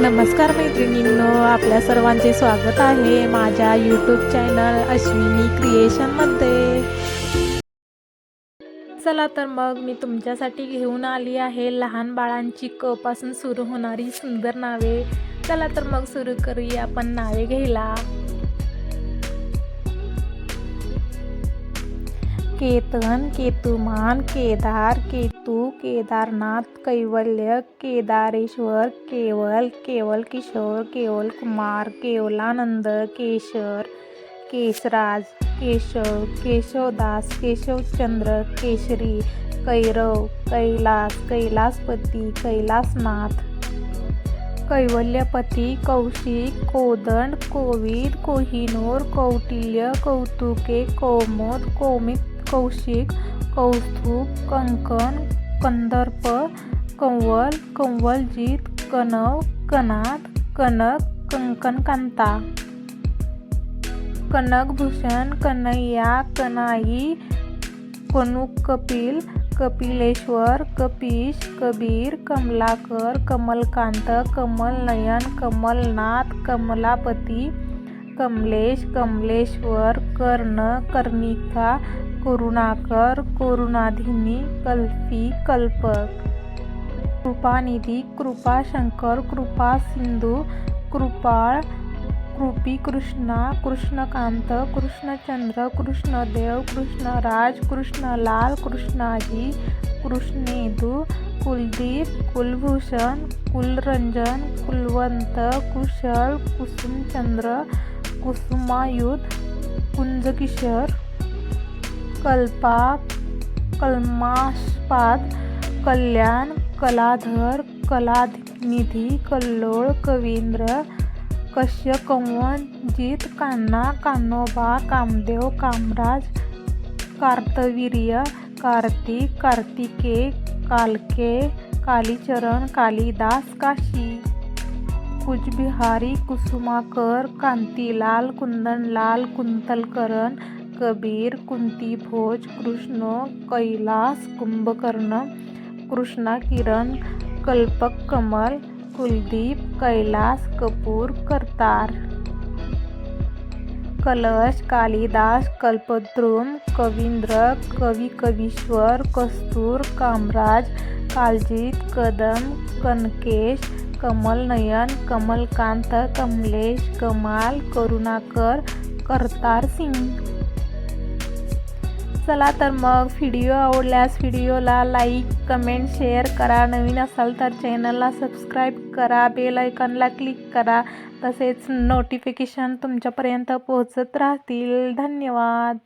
नमस्कार मैत्रिणींनो आपल्या सर्वांचे स्वागत आहे माझ्या यूट्यूब चॅनल अश्विनी क्रिएशनमध्ये चला तर मग मी तुमच्यासाठी घेऊन आली आहे लहान बाळांची क पासून सुरू होणारी सुंदर नावे. चला तर मग सुरू करूया आपण नावे घ्यायला. केतन केतुमान केदार केतू केदारनाथ कैवल्य, केदारेश्वर, केवल केवल किशोर, केवल कुमार, केवलानंद, केशर, केशराज, केशव, केशवदास, केशवचंद्र, केशरी, कैरव, कैलास, कैलासपती, कैलासनाथ, कैवल्यपती, कौशिक, कोदंड कोविद कोहिनूर, कौटिल्य, कौतुके, कौमुद, कौमिक कौशिक, कौस्तुभ, कंकण, कंदर्प, कंवल, कंवलजीत, कनव, कनाथ, कनक, कंकणकांता। कनकभूषण, कन्हैया कनाई कनुक कपिल कपिलेश्वर, कपीश, कबीर, कमलाकर, कमलकांत कमल नयन कमलनाथ, कमलापती, कमलेश, कमलेश्वर, कर्ण, कर्णिका करुणाकर करुणाधिनी कल्पी कल्पक। कृपानिधी कृपाशंकर कृपा सिंधू कृपाळ कृपी कृष्णा, कृष्णकांत, कृष्णचंद्र, कृष्णदेव, कृष्णराज, कृष्णलाल, कृष्णाजी, कृष्णेदू, कुलदीप, कुलभूषण, कुलरंजन, कुलवंत, कुशल, कुसुमचंद्र, कुसुमायुध, कुंजकिशोर। कल्पा कल्माशपाद कल्याण, कलाधर, कलानिधी, कल्लोळ, कवींद्र कश्य कंवन जीत, कान्हा, कान्होबा, कामदेव, कामराज, कार्तवीर्य, कार्तिक, कार्तिके, कालके, कालीचरण, कालिदास, काशी, कुचबिहारी, कुसुमाकर, कांतीलाल, कुंदनलाल, कुंतलकरण कबीर कुंतीभोज कृष्ण, कैलास, कुंभकर्ण, कृष्णा, किरण, कल्पक, कमल, कुलदीप, कैलास, कपूर, करतार। कलश, कालिदास, कल्पद्रुम, कवींद्र, कवी कवीश्वर, कस्तूर, कामराज, कालजीत, कदम, कनकेश, कमलनयन, कमलकांत, कमलेश, कमाल, करुणाकर करतार सिंग चला तर मग व्हिडिओ आवडल्यास व्हिडिओला लाईक कमेंट शेअर करा. नवीन असाल तर चॅनलला सबस्क्राईब करा. बेल आयकॉनला क्लिक करा. तसेच नोटिफिकेशन तुमच्यापर्यंत पोहोचत राहतील. धन्यवाद.